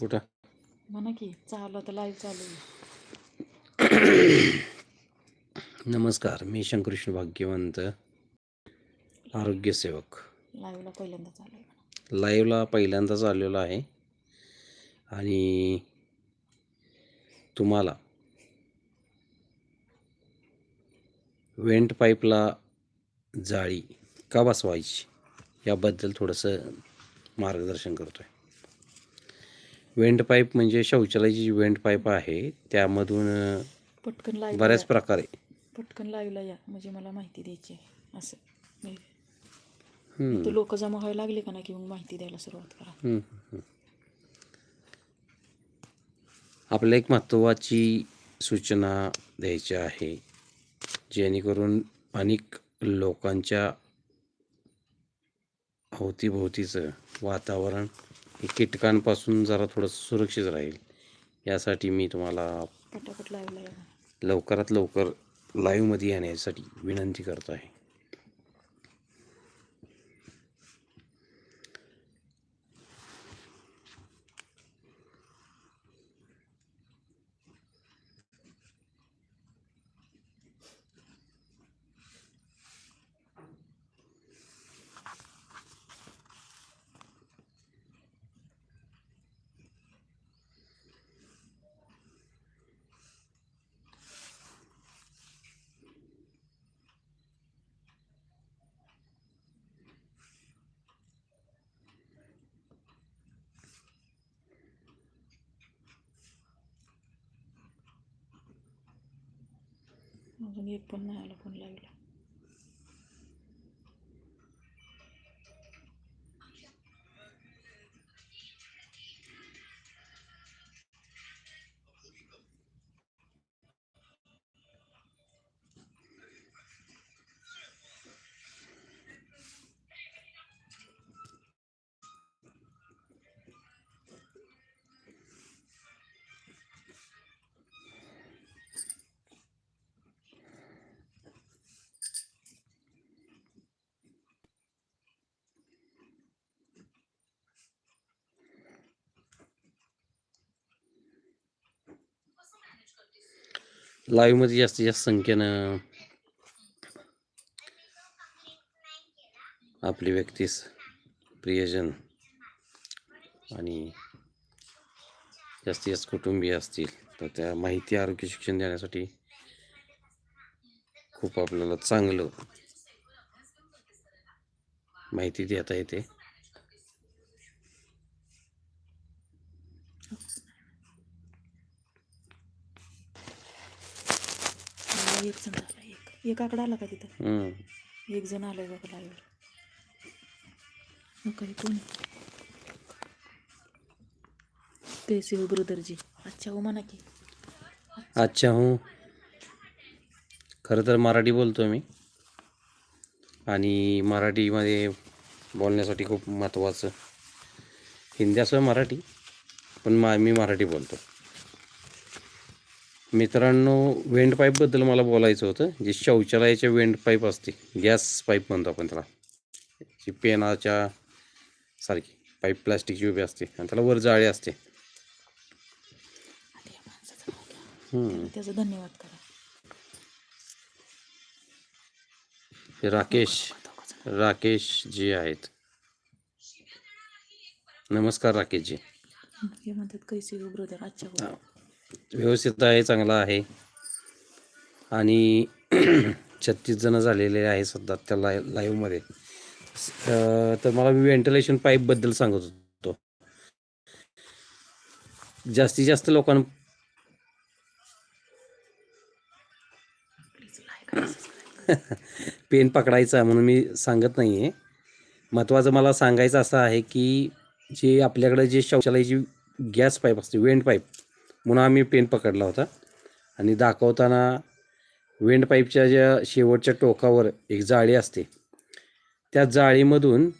कुठं? म्हणा की चालू तर लाईव्ह चालू आहे. नमस्कार मी शंकरकृष्ण भाग्यवंत आरोग्यसेवक लाईव्हला पहिल्यांदा चालू आहे. लाईव्हला पहिल्यांदाच आलेलो आहे. आणि तुम्हाला वेंट पाईपला जाळी का बसवायची याबद्दल थोडंसं मार्गदर्शन करतो आहे वेंट पाईप म्हणजे शौचालयाची जी वेंट पाईप आहे त्यामधून पटकन लाईव्ह बऱ्याच प्रकारे. पटकन लाईव्हला या म्हणजे मला माहिती द्यायची आहे असं. हम्म, लोक जमा व्हायला लागले का ना की मग माहिती द्यायला सुरुवात करा. हम्म, हम्म. आपल्याला एक महत्त्वाची सूचना द्यायची आहे जेणेकरून अनेक लोकांच्या अवतीभोवतीचं वातावरण हे कीटकांपासून जरा थोडं सुरक्षित राहील यासाठी मी तुम्हाला पटापट. लवकरात लवकर लाईव्हमध्ये येण्यासाठी विनंती करतो आहे अजून एक पण नाही आला पण लाईव्हला लाईव्हमध्ये जास्तीत जास्त संख्येनं आपली व्यक्तीस प्रियजन आणि जास्तीत जास्त कुटुंबीय असतील तर त्या माहिती आरोग्य शिक्षण देण्यासाठी खूप आपल्याला चांगलं माहिती देता येते मला एक जण आला. एक एक आकडा आला का तिथं? हम्म. एक जण आलाय बघा लाईव्हला मग काही कोण? कैसे हो ब्रदरजी. अच्छा हो म्हणा की. अच्छा हूँ. खरं तर मराठी बोलतो मी. आणि मराठीमध्ये बोलण्यासाठी खूप महत्त्वाचं. हिंदी असं मराठी पण मा मी मराठी बोलतो. मित्रांनो वेंड पाईपबद्दल मला बोलायचं होतं. जे शौचालयाचे वेंड पाईप असते गॅस पाईप म्हणतो आपण त्याला. जी पेनाच्या सारखी पाईप प्लास्टिकची उभी असते आणि त्याला वर जाळी असते. त्याचा धन्यवाद करा. राकेश. राकेश जी आहेत. नमस्कार राकेशजी. म्हणतात कैसे हो. व्यवस्थित आहे चांगला आहे. आणि छत्तीस जण झालेले आहे सध्या त्या लाय लाईव्हमध्ये तर मला मी व्हेंटिलेशन पाईपबद्दल सांगत होतो. जास्तीत जास्त लोकांना पेन पकडायचा म्हणून मी सांगत नाही आहे महत्त्वाचं मला सांगायचं असं आहे की जे आपल्याकडे जे शौचालयाची गॅस पाईप असते वेंट पाईप म्हणून आम्ही पेन पकडला होता. आणि दाखवताना वेंड पाईपच्या ज्या शेवटच्या टोकावर एक जाळी असते त्या जाळीमधून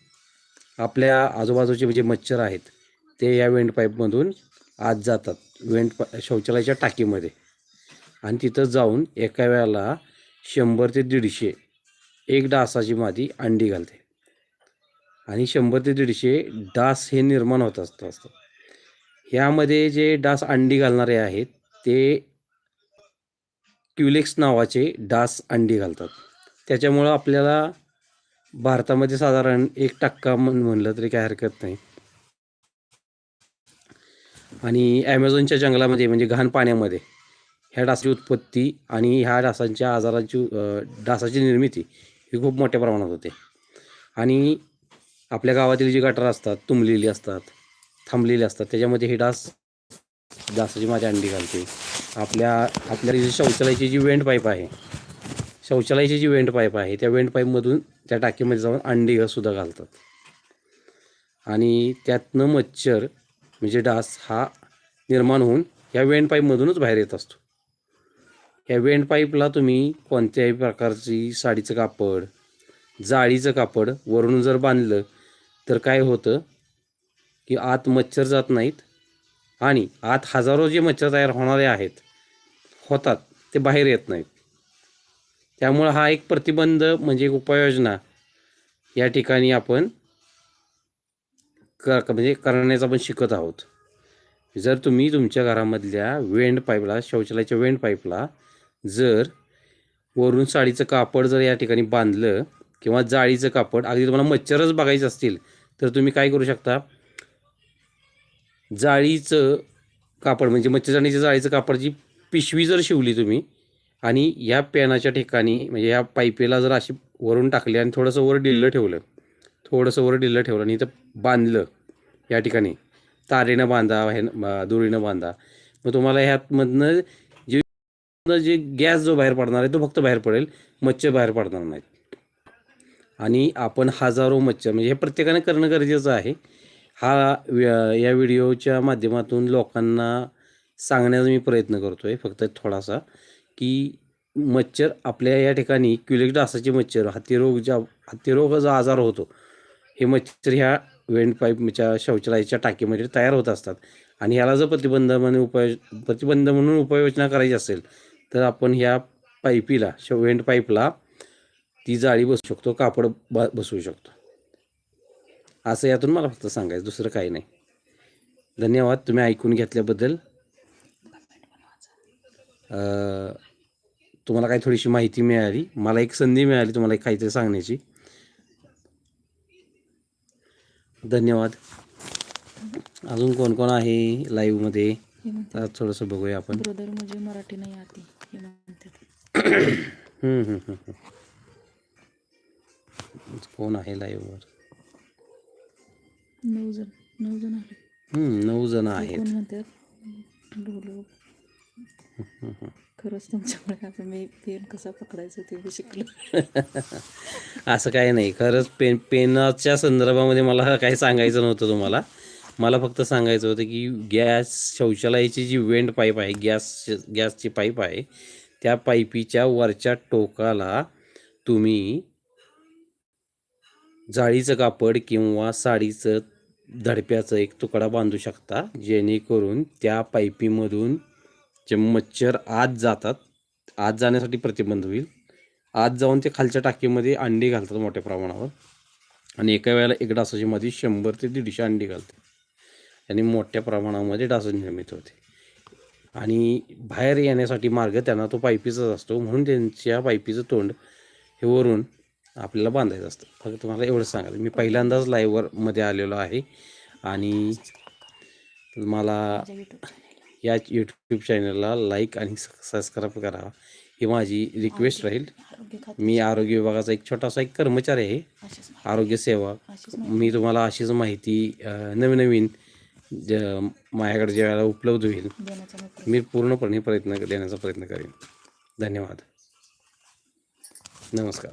आपल्या आजूबाजूचे म्हणजे मच्छर आहेत ते या वेंड पाईपमधून आत जातात वेंड पा शौचालयाच्या टाकीमध्ये. आणि तिथं जाऊन एका वेळेला शंभर ते दीडशे एक डासाची मादी अंडी घालते. आणि शंभर ते दीडशे डास हे निर्माण होत असतं असतं ह्यामध्ये जे डास अंडी घालणारे आहेत ते क्युलेक्स नावाचे डास अंडी घालतात. त्याच्यामुळं आपल्याला भारतामध्ये साधारण एक टक्का म्हण म्हणलं तरी काय हरकत नाही. आणि ॲमेझॉनच्या जंगलामध्ये म्हणजे घाण पाण्यामध्ये ह्या डासाची उत्पत्ती आणि ह्या डासांच्या आजाराची डासाची निर्मिती ही खूप मोठ्या प्रमाणात होते. आणि आपल्या गावातील जी गटारं असतात तुंबलेली असतात थांबलेले असतात. त्याच्यामध्ये हे डास डासाची माझी अंडी घालते. आपल्या आपल्या जी शौचालयाची जी वेंट पाईप आहे शौचालयाची जी वेंट पाईप आहे त्या वेंट पाईपमधून त्या टाकीमध्ये जाऊन अंडी सुद्धा घालतात. आणि त्यातनं मच्छर म्हणजे डास हा निर्माण होऊन या वेंट पाईपमधूनच बाहेर येत असतो. या वेंट पाईपला तुम्ही कोणत्याही प्रकारची साडीचं कापड जाळीचं कापड वरून जर बांधलं तर काय होतं? की आत मच्छर जात नाहीत आणि आत हजारो जे मच्छर तयार होणारे आहेत होतात ते बाहेर येत नाहीत. त्यामुळं हा एक प्रतिबंध म्हणजे एक उपाययोजना या ठिकाणी आपण कर म्हणजे करण्याचा आपण शिकत आहोत. जर तुम्ही तुमच्या घरामधल्या वेंड पाईपला शौचालयाच्या वेंड पाईपला जर वरून साडीचं कापड जर या ठिकाणी बांधलं किंवा जाळीचं कापड अगदी तुम्हाला मच्छरच बघायचे असतील तर तुम्ही काय करू शकता? जाळीचं कापड म्हणजे मच्छरदाणीच्या जाळीचं कापडची पिशवी जर शिवली तुम्ही आणि या पॅनाच्या ठिकाणी म्हणजे या पाईपेला जर अशी वरून टाकली आणि थोडंसं वर डिल्लं ठेवलं थोडंसं वर डिल्लं ठेवलं आणि इथं बांधलं या ठिकाणी तारेनं बांधा हे दोरीनं बांधा मग तुम्हाला ह्यातमधनं जे जे गॅस जो बाहेर पडणार आहे तो फक्त बाहेर पडेल मच्छर बाहेर पडणार नाहीत. आणि आपण हजारो मच्छर म्हणजे हे प्रत्येकाने करणं गरजेचं आहे. हा व्या या व्हिडिओच्या माध्यमातून लोकांना सांगण्याचा मी प्रयत्न करतो आहे फक्त थोडासा की मच्छर आपल्या या ठिकाणी क्युलेक डासाचे मच्छर हत्तीरोग ज्या हातीरोग जो आजार होतो हे मच्छर ह्या वेंडपाईपच्या शौचालयाच्या टाकीमध्ये तयार होत असतात. आणि ह्याला जर प्रतिबंध म्हणून उपाय प्रतिबंध म्हणून उपाययोजना करायची असेल तर आपण ह्या पाईपीला शो वेंड पाईपला ती जाळी बसू शकतो कापड ब बसवू शकतो. असं यातून मला फक्त सांगायचं दुसरं काही नाही. धन्यवाद तुम्ही ऐकून घेतल्याबद्दल. तुम्हाला काही थोडीशी माहिती मिळाली मला एक संधी मिळाली तुम्हाला एक काहीतरी सांगण्याची. धन्यवाद. अजून कोण कोण आहे हे म्हणतात तर थोडंसं बघूया आपण. ब्रदर म्हणजे मराठी नाही आती हे म्हणतात. कोण आहे लाईव्हवर? नऊ जण नऊ जण हम्म, नऊ जण आहेत. कोण म्हणतात? डोलो खरंच तुमच्यामुळे आता मी पेन कसा पकडायचा ते बी शिकलो. असं काही नाही. खरंच पेन पेनाच्या संदर्भामध्ये मला काही सांगायचं नव्हतं तुम्हाला. मला फक्त सांगायचं होतं की गॅस शौचालयाची जी वेंड पाईप आहे गॅस गॅसची पाईप आहे त्या पाईपीच्या वरच्या टोकाला तुम्ही जाळीचं कापड किंवा साडीचं धडप्याचं एक तुकडा बांधू शकता जेणेकरून त्या पाईपीमधून जे मच्छर आत जातात आत जाण्यासाठी प्रतिबंध होईल. आत जाऊन ते खालच्या टाकीमध्ये अंडी घालतात मोठ्या प्रमाणावर. आणि एका वेळेला एक डासाची मध्ये शंभर ते दीडशे अंडी घालते आणि मोठ्या प्रमाणामध्ये डास निर्मित होते. आणि बाहेर येण्यासाठी मार्ग त्यांना तो पायपीचाच असतो. म्हणून त्यांच्या पायपीचं तोंड हे वरून आपल्याला बांधायचं असतं. फक्त तुम्हाला एवढं सांगायचं मी पहिल्यांदाच लाईव्हवर मध्ये आलेलो आहे आणि मला या यूट्यूब चॅनलला लाईक आणि सबस्क्राईब करावा ही माझी रिक्वेस्ट राहील. मी आरोग्य विभागाचा एक छोटासा एक कर्मचारी आहे. आरोग्य सेवा मी तुम्हाला अशीच माहिती नवीन नवीन ज माझ्याकडे ज्या वेळेला उपलब्ध होईल मी पूर्णपणे प्रयत्न देण्याचा प्रयत्न करेन. धन्यवाद. नमस्कार.